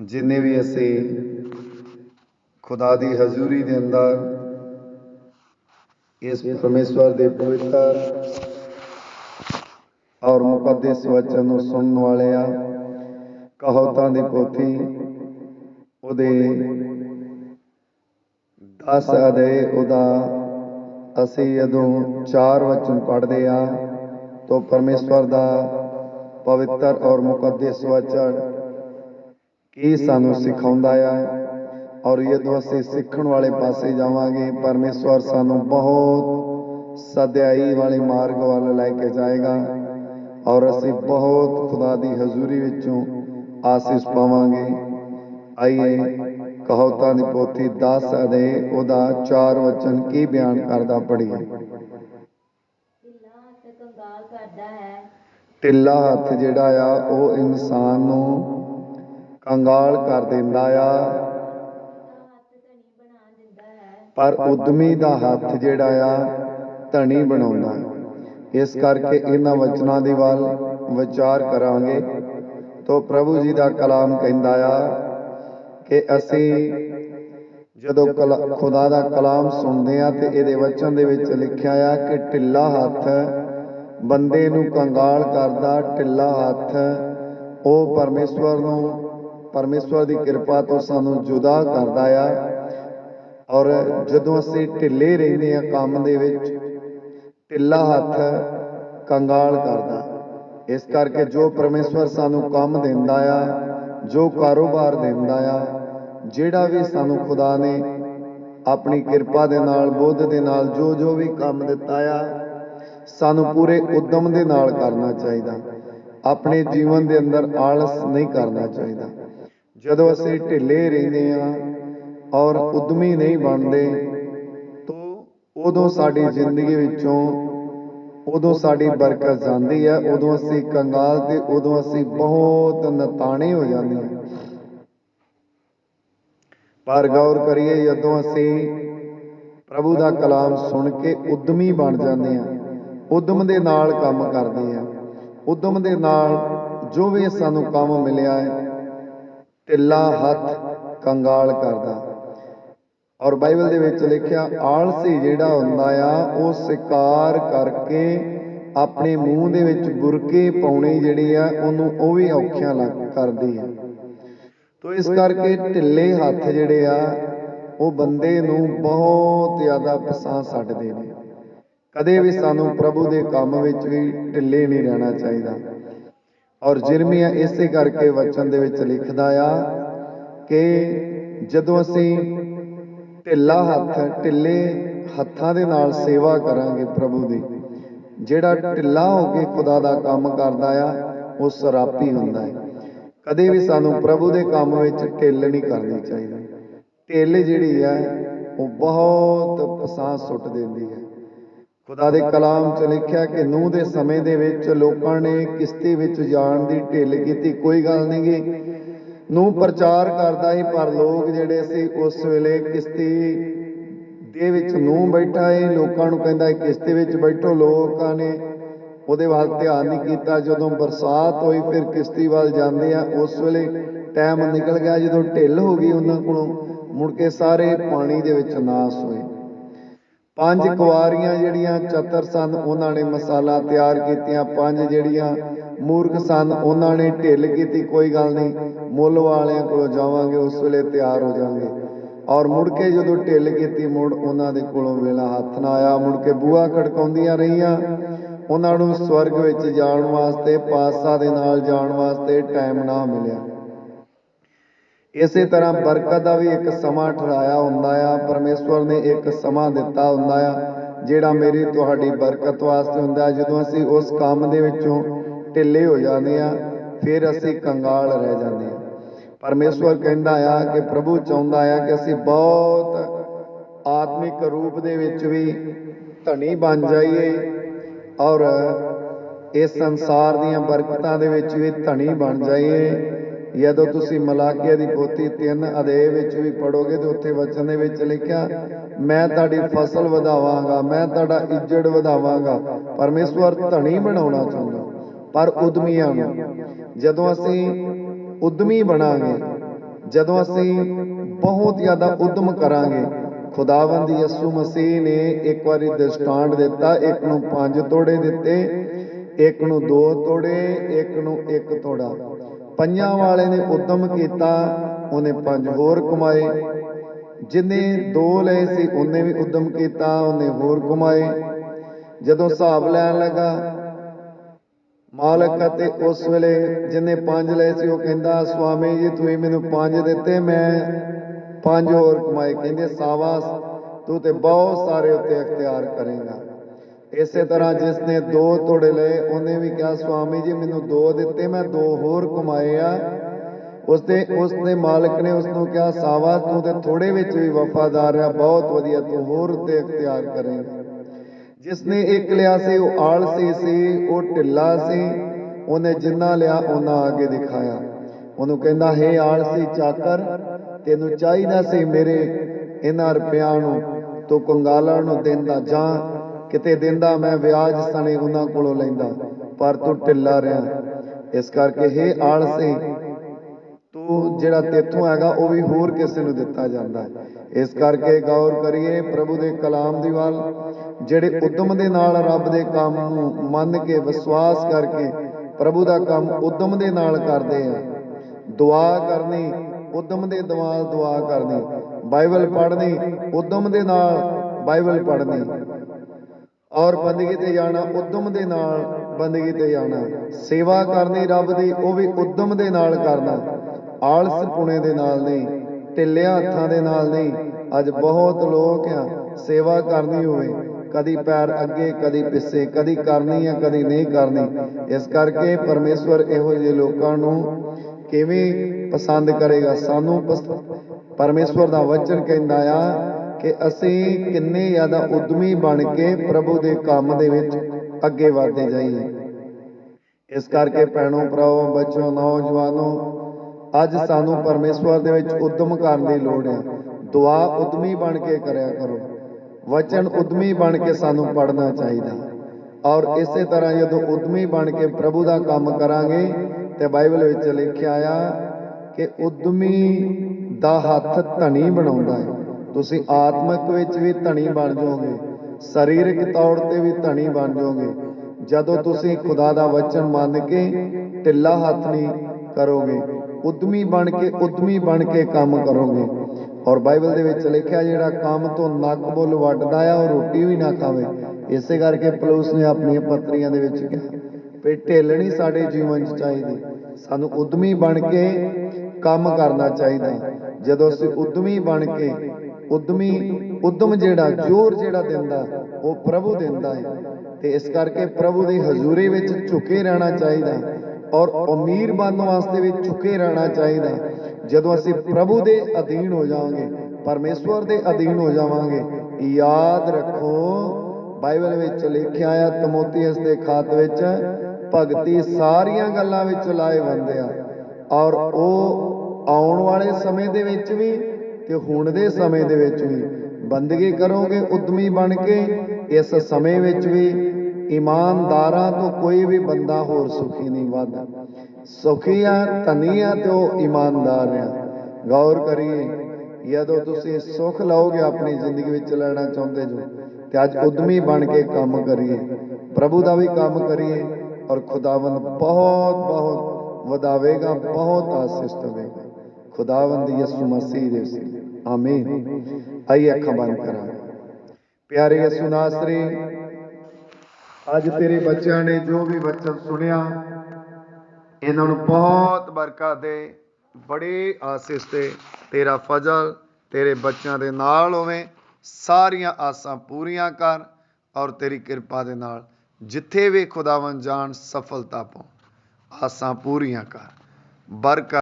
ਜਿੰਨੇ ਵੀ ਅਸੀਂ ਖੁਦਾ ਦੀ ਹਜ਼ੂਰੀ ਦੇ ਅੰਦਰ ਇਸ ਪਰਮੇਸ਼ਵਰ ਦੇ ਪਵਿੱਤਰ ਔਰ ਮੁਕੱਦਸ ਵਚਨ ਨੂੰ ਸੁਣਨ ਵਾਲੇ ਆ, ਕਹੋਤਾਂ ਦੀ ਪੋਥੀ ਉਹਦੇ 10 ਅਧੇ ਉਹਦਾ ਅਸੀਂ ਜਦੋਂ ਚਾਰ ਵਚਨ ਪੜ੍ਹਦੇ ਆ, ਤਾਂ ਪਰਮੇਸ਼ਵਰ ਦਾ ਪਵਿੱਤਰ ਔਰ ਮੁਕੱਦਸ ਵਚਨ ਕੀ ਸਾਨੂੰ ਸਿਖਾਉਂਦਾ ਆ। ਔਰ ਜਦੋਂ ਅਸੀਂ ਸਿੱਖਣ ਵਾਲੇ ਪਾਸੇ ਜਾਵਾਂਗੇ। ਪਰਮੇਸ਼ਵਰ ਸਾਨੂੰ ਬਹੁਤ ਸਦਿਆਈ ਵਾਲੇ ਮਾਰਗ ਵੱਲ ਲੈ ਕੇ ਜਾਏਗਾ। ਔਰ ਅਸੀਂ ਬਹੁਤ ਖੁਦਾ ਦੀ ਹਜ਼ੂਰੀ ਵਿੱਚੋਂ ਆਸੀਸ ਪਾਵਾਂਗੇ। ਆਈਏ ਕਹੋਤਾਂ ਦੀ ਪੋਥੀ 10 ਅਦੇ ਉਹਦਾ ਚਾਰ ਵਚਨ ਕੀ ਬਿਆਨ ਕਰਦਾ ਪੜੀਏ ਢਿੱਲਾ ਹੱਥ ਕੰਗਾਲ ਕਰਦਾ ਹੈ। ਢਿੱਲਾ ਹੱਥ ਜਿਹੜਾ ਆ ਉਹ ਇਨਸਾਨ ਨੂੰ ਕੰਗਾਲ ਕਰ ਦਿੰਦਾ ਆ। ਪਰ ਉਦਮੀ ਦਾ ਹੱਥ ਜਿਹੜਾ ਆ, ਧਣੀ ਬਣਾਉਂਦਾ। ਇਸ ਕਰਕੇ ਇਹਨਾਂ ਵਚਨਾਂ ਦੇ ਵੱਲ ਵਿਚਾਰ ਕਰਾਂਗੇ। ਤੋਂ ਪ੍ਰਭੂ ਜੀ ਦਾ ਕਲਾਮ ਕਹਿੰਦਾ ਆ ਕਿ ਅਸੀਂ ਜਦੋਂ ਕਲਾ- ਖੁਦਾ ਦਾ ਕਲਾਮ ਸੁਣਦੇ ਆ ਤੇ ਇਹਦੇ ਵਚਨ ਦੇ ਵਿੱਚ ਲਿਖਿਆ ਆ ਕਿ ਢਿੱਲਾ ਹੱਥ ਬੰਦੇ ਨੂੰ ਕੰਗਾਲ ਕਰਦਾ, ਢਿੱਲਾ ਹੱਥ ਉਹ ਪਰਮੇਸ਼ਵਰ ਨੂੰ ਪਰਮੇਸ਼ਵਰ ਦੀ ਕਿਰਪਾ ਤੋਂ ਸਾਨੂੰ ਜੁਦਾ ਕਰਦਾ ਆ। ਔਰ ਜਦੋਂ ਅਸੀਂ ਢਿੱਲੇ ਰਹਿੰਦੇ ਆ ਕੰਮ ਦੇ ਵਿੱਚ, ਢਿੱਲਾ ਹੱਥ ਕੰਗਾਲ ਕਰਦਾ। ਇਸ ਕਰਕੇ ਜੋ ਪਰਮੇਸ਼ਵਰ ਸਾਨੂੰ ਕੰਮ ਦਿੰਦਾ ਆ, ਜੋ ਕਾਰੋਬਾਰ ਦਿੰਦਾ ਆ, ਜਿਹੜਾ ਵੀ ਸਾਨੂੰ ਖੁਦਾ ਨੇ ਆਪਣੀ ਕਿਰਪਾ ਦੇ ਨਾਲ, ਬੁੱਧ ਦੇ ਨਾਲ, ਜੋ ਜੋ ਵੀ ਕੰਮ ਦਿੱਤਾ ਆ, ਸਾਨੂੰ ਪੂਰੇ ਉਦਮ ਦੇ ਨਾਲ ਕਰਨਾ ਚਾਹੀਦਾ। ਆਪਣੇ ਜੀਵਨ ਦੇ ਅੰਦਰ ਆਲਸ ਨਹੀਂ ਕਰਨਾ ਚਾਹੀਦਾ। ਜਦੋਂ ਅਸੀਂ ਢਿੱਲੇ ਰਹਿੰਦੇ ਆ ਔਰ ਉਦਮੀ ਨਹੀਂ ਬਣਦੇ, ਤੋਂ ਉਦੋਂ ਸਾਡੀ ਜ਼ਿੰਦਗੀ ਵਿੱਚੋਂ ਉਦੋਂ ਸਾਡੀ ਬਰਕਤ ਜਾਂਦੀ ਹੈ, ਉਦੋਂ ਅਸੀਂ ਕੰਗਾਲ ਤੇ ਉਦੋਂ ਅਸੀਂ ਬਹੁਤ ਨਤਾਣੇ ਹੋ ਜਾਂਦੇ ਹਾਂ। ਪਰ ਗੌਰ ਕਰੀਏ, ਜਦੋਂ ਅਸੀਂ ਪ੍ਰਭੂ ਦਾ ਕਲਾਮ ਸੁਣ ਕੇ ਉਦਮੀ ਬਣ ਜਾਂਦੇ ਹਾਂ, ਉਦਮ ਦੇ ਨਾਲ ਕੰਮ ਕਰਦੇ ਹਾਂ, ਉਦਮ ਦੇ ਨਾਲ ਜੋ ਵੀ ਸਾਨੂੰ ਕੰਮ ਮਿਲਿਆ ਹੈ ਢਿੱਲਾ ਹੱਥ ਕੰਗਾਲ ਕਰਦਾ। ਔਰ ਬਾਈਬਲ ਦੇ ਵਿੱਚ ਲਿਖਿਆ, ਆਲਸੀ ਜਿਹੜਾ ਹੁੰਦਾ ਆ, ਉਹ ਸ਼ਿਕਾਰ ਕਰਕੇ ਆਪਣੇ ਮੂੰਹ ਦੇ ਵਿੱਚ ਬੁਰਕੇ ਪਾਉਣੇ ਜਿਹੜੀ ਆ, ਉਹਨੂੰ ਉਹ ਵੀ ਔਖਿਆਂ ਲੱਗ ਕਰਦੀ ਹੈ ਤੋ ਇਸ ਕਰਕੇ ਢਿੱਲੇ ਹੱਥ ਜਿਹੜੇ ਆ, ਉਹ ਬੰਦੇ ਨੂੰ ਬਹੁਤ ਜ਼ਿਆਦਾ ਪਸਾਂ ਛੱਡਦੇ ਨੇ। ਕਦੇ ਵੀ ਸਾਨੂੰ ਪ੍ਰਭੂ ਦੇ ਕੰਮ ਵਿੱਚ ਵੀ ਢਿੱਲੇ ਨਹੀਂ ਰਹਿਣਾ ਚਾਹੀਦਾ। ਔਰ ਜਿਰਮੀਆ ਇਸੇ ਕਰਕੇ ਵਚਨ ਦੇ ਵਿੱਚ ਲਿਖਦਾ ਆ ਕਿ ਜਦੋਂ ਅਸੀਂ ਢਿੱਲਾ ਹੱਥ ਢਿੱਲੇ ਹੱਥਾਂ ਦੇ ਨਾਲ ਸੇਵਾ ਕਰਾਂਗੇ ਪ੍ਰਭੂ ਦੀ ਜਿਹੜਾ ਢਿੱਲਾ ਹੋ ਕੇ ਖੁਦਾ ਦਾ ਕੰਮ ਕਰਦਾ ਆ ਉਹ ਸਰਾਪੀ ਹੁੰਦਾ ਹੈ। ਕਦੇ ਵੀ ਸਾਨੂੰ ਪ੍ਰਭੂ ਦੇ ਕੰਮ ਵਿੱਚ ਢਿੱਲ ਨਹੀਂ ਕਰਨੀ ਚਾਹੀਦੀ। ਢਿੱਲ ਜਿਹੜੀ ਹੈ ਉਹ ਬਹੁਤ ਪਸਾਹ ਸੁੱਟ ਦਿੰਦੀ ਹੈ। ਖੁਦਾ ਦੇ ਕਲਾਮ 'ਚ ਲਿਖਿਆ ਕਿ ਨੂਹ ਦੇ ਸਮੇਂ ਦੇ ਵਿੱਚ ਲੋਕਾਂ ਨੇ ਕਿਸ਼ਤੀ ਵਿੱਚ ਜਾਣ ਦੀ ਢਿੱਲ ਕੀਤੀ। ਕੋਈ ਗੱਲ ਨਹੀਂ ਗਈ ਨੂੰ ਪ੍ਰਚਾਰ ਕਰਦਾ ਸੀ, ਪਰ ਲੋਕ ਜਿਹੜੇ ਸੀ, ਉਸ ਵੇਲੇ ਕਿਸ਼ਤੀ ਦੇ ਵਿੱਚ ਨੂੰ ਬੈਠਾ ਏ ਲੋਕਾਂ ਨੂੰ ਕਹਿੰਦਾ ਕਿਸ਼ਤੀ ਵਿੱਚ ਬੈਠੋ। ਲੋਕਾਂ ਨੇ ਉਹਦੇ ਵੱਲ ਧਿਆਨ ਨਹੀਂ ਕੀਤਾ। ਜਦੋਂ ਬਰਸਾਤ ਹੋਈ, ਫਿਰ ਕਿਸ਼ਤੀ ਵੱਲ ਜਾਂਦੇ ਆ। ਉਸ ਵੇਲੇ ਟਾਈਮ ਨਿਕਲ ਗਿਆ ਜਦੋਂ ਢਿੱਲ ਹੋ ਗਈ ਉਹਨਾਂ ਕੋਲੋਂ। ਮੁੜ ਕੇ ਸਾਰੇ ਪਾਣੀ ਦੇ ਵਿੱਚ ਨਾਸ ਹੋਏ। ਪੰਜ ਕੁਵਾਰੀਆਂ ਜਿਹੜੀਆਂ ਚਤਰ ਸਨ ਉਹਨਾਂ ਨੇ ਮਸਾਲਾ ਤਿਆਰ ਕੀਤੀਆਂ ਪੰਜ ਜਿਹੜੀਆਂ ਮੂਰਖ ਸਨ ਉਹਨਾਂ ਨੇ ਢਿੱਲ ਕੀਤੀ ਕੋਈ ਗੱਲ ਨਹੀਂ ਮੁੱਲ ਵਾਲਿਆਂ ਕੋਲੋਂ ਜਾਵਾਂਗੇ ਉਸ ਵੇਲੇ ਤਿਆਰ ਹੋ ਜਾਵਾਂਗੇ। ਔਰ ਮੁੜ ਕੇ ਜਦੋਂ ਢਿੱਲ ਕੀਤੀ ਮੁੜ ਉਹਨਾਂ ਦੇ ਕੋਲੋਂ ਵੇਲਾ ਹੱਥ ਨਾ ਆਇਆ ਮੁੜ ਕੇ ਬੂਹਾ ਖੜਕਾਉਂਦੀਆਂ ਰਹੀਆਂ। ਉਹਨਾਂ ਨੂੰ ਸਵਰਗ ਵਿੱਚ ਜਾਣ ਵਾਸਤੇ ਪਾਸਾ ਦੇ ਨਾਲ ਜਾਣ ਵਾਸਤੇ ਟਾਈਮ ਨਾ ਮਿਲਿਆ। ਇਸੇ ਤਰ੍ਹਾਂ ਬਰਕਤ ਦਾ ਵੀ ਇੱਕ ਸਮਾਂ ਠਹਿਰਾਇਆ ਹੁੰਦਾ ਆ। ਪਰਮੇਸ਼ਵਰ ਨੇ ਇੱਕ ਸਮਾਂ ਦਿੱਤਾ ਹੁੰਦਾ ਆ ਜਿਹੜਾ ਮੇਰੀ ਤੁਹਾਡੀ ਬਰਕਤ ਵਾਸਤੇ ਹੁੰਦਾ। ਜਦੋਂ ਅਸੀਂ ਉਸ ਕੰਮ ਦੇ ਵਿੱਚੋਂ ਢਿੱਲੇ ਹੋ ਜਾਂਦੇ ਆ ਫਿਰ ਅਸੀਂ ਕੰਗਾਲ ਰਹਿ ਜਾਂਦੇ ਆ। ਪਰਮੇਸ਼ਵਰ ਕਹਿੰਦਾ ਆ ਕਿ ਪ੍ਰਭੂ ਚਾਹੁੰਦਾ ਆ ਕਿ ਅਸੀਂ ਬਹੁਤ ਆਤਮਿਕ ਰੂਪ ਦੇ ਵਿੱਚ ਵੀ ਧਨੀ ਬਣ ਜਾਈਏ ਔਰ ਇਸ ਸੰਸਾਰ ਦੀਆਂ ਬਰਕਤਾਂ ਦੇ ਵਿੱਚ ਵੀ ਧਨੀ ਬਣ ਜਾਈਏ। ਜਦੋਂ ਤੁਸੀਂ ਮਲਾਕੀਆ ਦੀ ਪੋਥੀ 3 ਅਧਿਆਇ ਵਿੱਚ ਵੀ ਪੜੋਗੇ ਤੇ ਉੱਥੇ ਵਚਨ ਦੇ ਵਿੱਚ ਲਿਖਿਆ, ਮੈਂ ਤੁਹਾਡੀ ਫਸਲ ਵਧਾਵਾਂਗਾ, ਮੈਂ ਤੁਹਾਡਾ ਇੱਜੜ ਵਧਾਵਾਂਗਾ, ਪਰਮੇਸ਼ਵਰ ਧਣੀ ਬਣਾਉਣਾ ਚਾਹੁੰਦਾ, ਪਰ ਉਦਮੀਆਂ ਨੂੰ। ਜਦੋਂ ਅਸੀਂ ਉਦਮੀ ਬਣਾਂਗੇ, ਜਦੋਂ ਅਸੀਂ ਬਹੁਤ ਜ਼ਿਆਦਾ ਉਦਮ ਕਰਾਂਗੇ, ਖੁਦਾਵੰਦ ਯਿਸੂ ਮਸੀਹ ਨੇ ਇੱਕ ਵਾਰੀ ਦ੍ਰਿਸ਼ਟਾਂਤ ਦਿੱਤਾ, ਇੱਕ ਨੂੰ ਪੰਜ ਤੋੜੇ ਦਿੱਤੇ, ਇੱਕ ਨੂੰ ਦੋ ਤੋੜੇ, ਇੱਕ ਨੂੰ ਇੱਕ ਤੋੜਾ। ਪੰਜਾਂ ਵਾਲੇ ਨੇ ਉਦਮ ਕੀਤਾ, ਉਹਨੇ ਪੰਜ ਹੋਰ ਕਮਾਏ। ਜਿਨੇ ਦੋ ਲਏ ਸੀ, ਉਹਨੇ ਵੀ ਉਦਮ ਕੀਤਾ, ਉਹਨੇ ਹੋਰ ਕਮਾਏ। ਜਦੋਂ ਹਿਸਾਬ ਲੈਣ ਲੱਗਾ, ਮਾਲਕ ਅਤੇ ਉਸ ਵੇਲੇ ਜਿਹਨੇ ਪੰਜ ਲਏ ਸੀ, ਉਹ ਕਹਿੰਦਾ, ਸੁਆਮੀ ਜੀ, ਤੁਸੀਂ ਮੈਨੂੰ ਪੰਜ ਦਿੱਤੇ, ਮੈਂ ਪੰਜ ਹੋਰ ਕਮਾਏ। ਕਹਿੰਦੇ ਸਾਵਾ ਤੂੰ ਤੇ ਬਹੁਤ ਸਾਰੇ ਉੱਤੇ ਅਖਤਿਆਰ ਕਰੇਗਾ। ਇਸੇ ਤਰ੍ਹਾਂ ਜਿਸ ਨੇ ਦੋ ਤੋੜੇ ਲਏ, ਉਹਨੇ ਵੀ ਕਿਹਾ ਸੁਆਮੀ ਜੀ, ਮੈਨੂੰ ਦੋ ਦਿੱਤੇ, ਮੈਂ ਦੋ ਹੋਰ ਕਮਾਏ ਆ। ਉਸਦੇ ਉਸਦੇ ਮਾਲਕ ਨੇ ਉਸ ਨੂੰ ਕਿਹਾ, ਸਾਵਾ, ਤੂੰ ਤੇ ਥੋੜੇ ਵਿੱਚ ਵੀ ਵਫਾਦਾਰ ਆ, ਬਹੁਤ ਵਧੀਆ, ਤੂੰ ਹੋਰ ਉੱਤੇ ਅਖਤਿਆਰ ਕਰੇ। ਜਿਸ ਨੇ ਇੱਕ ਲਿਆ ਸੀ, ਉਹ ਆਲਸੀ ਸੀ, ਉਹ ਢਿੱਲਾ ਸੀ, ਉਹਨੇ ਜਿੰਨਾ ਲਿਆ ਉਹਨਾਂ ਅੱਗੇ ਦਿਖਾਇਆ। ਉਹਨੂੰ ਕਹਿੰਦਾ, ਹੇ ਆਲਸੀ ਚਾਕਰ, ਤੈਨੂੰ ਚਾਹੀਦਾ ਸੀ ਮੇਰੇ ਇਹਨਾਂ ਰੁਪਿਆਂ ਨੂੰ, ਤੂੰ ਕੰਗਾਲਾਂ ਨੂੰ ਦਿੰਦਾ ਜਾਂ ਕਿਤੇ ਦਿੰਦਾ ਮੈਂ ਵਿਆਜ ਸਣੇ ਉਹਨਾਂ ਕੋਲੋਂ ਲੈਂਦਾ, ਪਰ ਤੂੰ ਢਿੱਲਾ ਰਿਹਾ। ਇਸ ਕਰਕੇ ਹੇ ਆਲਸੀ, ਤੂੰ ਜਿਹੜਾ ਤੇਥੋਂ ਹੈਗਾ, ਉਹ ਵੀ ਹੋਰ ਕਿਸੇ ਨੂੰ ਦਿੱਤਾ ਜਾਂਦਾ। ਹੈ ਇਸ ਕਰਕੇ ਗੌਰ ਕਰੀਏ ਪ੍ਰਭੂ ਦੇ ਕਲਾਮ ਦੀ ਵੱਲ, ਜਿਹੜੇ ਉਦਮ ਦੇ ਨਾਲ ਰੱਬ ਦੇ ਕੰਮ ਨੂੰ ਮੰਨ ਕੇ ਵਿਸ਼ਵਾਸ ਕਰਕੇ ਪ੍ਰਭੂ ਦਾ ਕੰਮ ਉਦਮ ਦੇ ਨਾਲ ਕਰਦੇ ਆ। ਦੁਆ ਕਰਨੀ, ਉਦਮ ਦੇ ਦੁਆ ਦੁਆ ਕਰਨੀ। ਬਾਈਬਲ ਪੜ੍ਹਨੀ, ਉਦਮ ਦੇ ਨਾਲ ਬਾਈਬਲ ਪੜ੍ਹਨੀ। ਔਰ ਬੰਦਗੀ ਤੇ ਜਾਣਾ ਉਦਮ ਦੇ ਨਾਲ ਬੰਦਗੀ ਤੇ ਜਾਣਾ। ਸੇਵਾ ਕਰਨੀ ਰੱਬ ਦੀ, ਉਹ ਵੀ ਉਦਮ ਦੇ ਨਾਲ ਕਰਨਾ। ਆਲਸ ਪੁਣੇ ਦੇ ਨਾਲ ਨਹੀਂ, ਢਿੱਲਿਆਂ ਹੱਥਾਂ ਦੇ ਨਾਲ ਨਹੀਂ। ਅੱਜ ਬਹੁਤ ਲੋਕ ਆ, ਸੇਵਾ ਕਰਨੀ ਹੋਵੇ, ਕਦੀ ਪੈਰ ਅੱਗੇ, ਕਦੀ ਪਿੱਛੇ, ਕਦੀ ਕਰਨੀ ਆ, ਕਦੀ ਨਹੀਂ ਕਰਨੀ। ਇਸ ਕਰਕੇ ਪਰਮੇਸ਼ਵਰ ਇਹੋ ਜਿਹੇ ਲੋਕਾਂ ਨੂੰ ਕਿਵੇਂ ਪਸੰਦ ਕਰੇਗਾ? ਸਾਨੂੰ ਪਸ- ਪਰਮੇਸ਼ਵਰ ਦਾ ਵਚਨ ਕਹਿੰਦਾ ਆ ਕਿ ਅਸੀਂ ਕਿੰਨੇ ਜ਼ਿਆਦਾ ਉਦਮੀ ਬਣ ਕੇ ਪ੍ਰਭੂ ਦੇ ਕੰਮ ਦੇ ਵਿੱਚ ਅੱਗੇ ਵਧਦੇ ਜਾਈਏ। ਇਸ ਕਰਕੇ ਭੈਣੋ, ਭਰਾਓ, ਬੱਚੋ, ਨੌਜਵਾਨੋ, ਅੱਜ ਸਾਨੂੰ ਪਰਮੇਸ਼ਵਰ ਦੇ ਵਿੱਚ ਉਦਮ ਕਰਨ ਦੀ ਲੋੜ ਹੈ। ਦੁਆ ਉਦਮੀ ਬਣ ਕੇ ਕਰਿਆ ਕਰੋ। ਵਚਨ ਉਦਮੀ ਬਣ ਕੇ ਸਾਨੂੰ ਪੜਨਾ ਚਾਹੀਦਾ। ਔਰ ਇਸੇ ਤਰ੍ਹਾਂ ਜਦੋਂ ਉਦਮੀ ਬਣ ਕੇ ਪ੍ਰਭੂ ਦਾ ਕੰਮ ਕਰਾਂਗੇ, ਤੇ ਬਾਈਬਲ ਵਿੱਚ ਲਿਖਿਆ ਆ ਕਿ ਉਦਮੀ ਦਾ ਹੱਥ ਧਣੀ ਬਣਾਉਂਦਾ ਹੈ। ਤੁਸੀਂ ਆਤਮਿਕ ਵਿੱਚ ਵੀ ਧਣੀ ਬਣ ਜਾਓਗੇ, ਸਰੀਰਕ ਤੌਰ ਤੇ ਵੀ ਧਣੀ ਬਣ ਜਾਓਗੇ। ਜਦੋਂ ਤੁਸੀਂ ਖੁਦਾ ਦਾ ਵਚਨ ਮੰਨ ਕੇ ਢਿੱਲਾ ਹੱਥ ਨਹੀਂ ਕਰੋਗੇ, ਉਦਮੀ ਬਣ ਕੇ, ਉਦਮੀ ਬਣ ਕੇ ਕੰਮ ਕਰੋਗੇ। ਔਰ ਬਾਈਬਲ ਦੇ ਵਿੱਚ ਲਿਖਿਆ ਜਿਹੜਾ ਕੰਮ ਤੋਂ ਨੱਕ ਬੁੱਲ ਵੱਢਦਾ ਆ, ਉਹ ਰੋਟੀ ਵੀ ਨਾ ਖਾਵੇ। ਇਸੇ ਕਰਕੇ ਪਲੂਸ ਨੇ ਆਪਣੀਆਂ ਪਤਰੀਆਂ ਦੇ ਵਿੱਚ ਕਿਹਾ ਵੀ ਢਿੱਲ ਨਹੀਂ ਸਾਡੇ ਜੀਵਨ 'ਚ ਚਾਹੀਦੀ। ਸਾਨੂੰ ਉਦਮੀ ਬਣ ਕੇ ਕੰਮ ਕਰਨਾ ਚਾਹੀਦਾ ਜਦੋਂ ਅਸੀਂ ਉਦਮੀ ਬਣ ਕੇ ਉਦਮੀ, ਉਦਮ ਜਿਹੜਾ, ਜ਼ੋਰ ਜਿਹੜਾ ਦਿੰਦਾ, ਉਹ ਪ੍ਰਭੂ ਦਿੰਦਾ ਹੈ ਤੇ ਇਸ ਕਰਕੇ ਪ੍ਰਭੂ ਦੀ ਹਜ਼ੂਰੀ ਵਿੱਚ ਝੁਕੇ ਰਹਿਣਾ ਚਾਹੀਦਾ ਔਰ ਅਮੀਰ ਬਣਨ ਵਾਸਤੇ ਵੀ ਝੁਕੇ ਰਹਿਣਾ ਚਾਹੀਦਾ ਜਦੋਂ ਅਸੀਂ ਪ੍ਰਭੂ ਦੇ ਅਧੀਨ ਹੋ ਜਾਵਾਂਗੇ, ਪਰਮੇਸ਼ਵਰ ਦੇ ਅਧੀਨ ਹੋ ਜਾਵਾਂਗੇ, ਯਾਦ ਰੱਖੋ, ਬਾਈਬਲ ਵਿੱਚ ਲਿਖਿਆ ਆ, ਤਮੋਥੀਅਸ ਦੇ ਖਾਤ ਵਿੱਚ, ਭਗਤੀ ਸਾਰੀਆਂ ਗੱਲਾਂ ਵਿੱਚ ਲਾਏ ਬੰਦੇ ਆ। ਔਰ ਉਹ ਆਉਣ ਵਾਲੇ ਸਮੇਂ ਦੇ ਵਿੱਚ ਵੀ ਤੇ ਹੁਣ ਦੇ ਸਮੇਂ ਦੇ ਵਿੱਚ ਵੀ ਬੰਦਗੀ ਕਰੋਗੇ, ਉਦਮੀ ਬਣ ਕੇ, ਇਸ ਸਮੇਂ ਵਿੱਚ ਵੀ ਇਮਾਨਦਾਰਾਂ ਤੋਂ ਕੋਈ ਵੀ ਬੰਦਾ ਹੋਰ ਸੁਖੀ ਨਹੀਂ ਵੱਧ। ਸੁਖੀ ਆ, ਧਨੀ ਆ ਤੇ ਉਹ ਇਮਾਨਦਾਰ ਆ। ਗੌਰ ਕਰੀਏ, ਜਦੋਂ ਤੁਸੀਂ ਸੁਖ ਲਓਗੇ ਆਪਣੀ ਜ਼ਿੰਦਗੀ ਵਿੱਚ ਲੈਣਾ ਚਾਹੁੰਦੇ ਜੋ, ਤੇ ਅੱਜ ਉਦਮੀ ਬਣ ਕੇ ਕੰਮ ਕਰੀਏ, ਪ੍ਰਭੂ ਦਾ ਵੀ ਕੰਮ ਕਰੀਏ, ਔਰ ਖੁਦਾਵੰਦ ਬਹੁਤ ਬਹੁਤ ਵਧਾਵੇਗਾ, ਬਹੁਤ ਆਸੀਸ ਦੇਵੇਗਾ। ਖੁਦਾਵੰਦ ਯਿਸੂ ਮਸੀਹ ਦੇ ਸੀ ਆਮੀਨ। ਆਈਏ ਅੱਖਾਂ ਬੰਦ ਕਰਾਂ। ਪਿਆਰੇ ਯਿਸੂ ਨਾਸਰੀ, ਅੱਜ ਤੇਰੇ ਬੱਚਿਆਂ ਨੇ ਜੋ ਵੀ ਵਚਨ ਸੁਣਿਆ, ਇਹਨਾਂ ਨੂੰ ਬਹੁਤ ਬਰਕਤ ਦੇ, ਬੜੀ ਆਸੀਸ ਤੇ ਤੇਰਾ ਫਜ਼ਲ ਤੇਰੇ ਬੱਚਿਆਂ ਦੇ ਨਾਲ ਹੋਵੇ, ਸਾਰੀਆਂ ਆਸਾਂ ਪੂਰੀਆਂ ਕਰ ਔਰ ਤੇਰੀ ਕਿਰਪਾ ਦੇ ਨਾਲ ਜਿੱਥੇ ਵੀ ਖੁਦਾਵੰ ਜਾਣ, ਸਫਲਤਾ ਪਾਉ ਆਸਾਂ ਪੂਰੀਆਂ ਕਰ। ਬਰਕਤ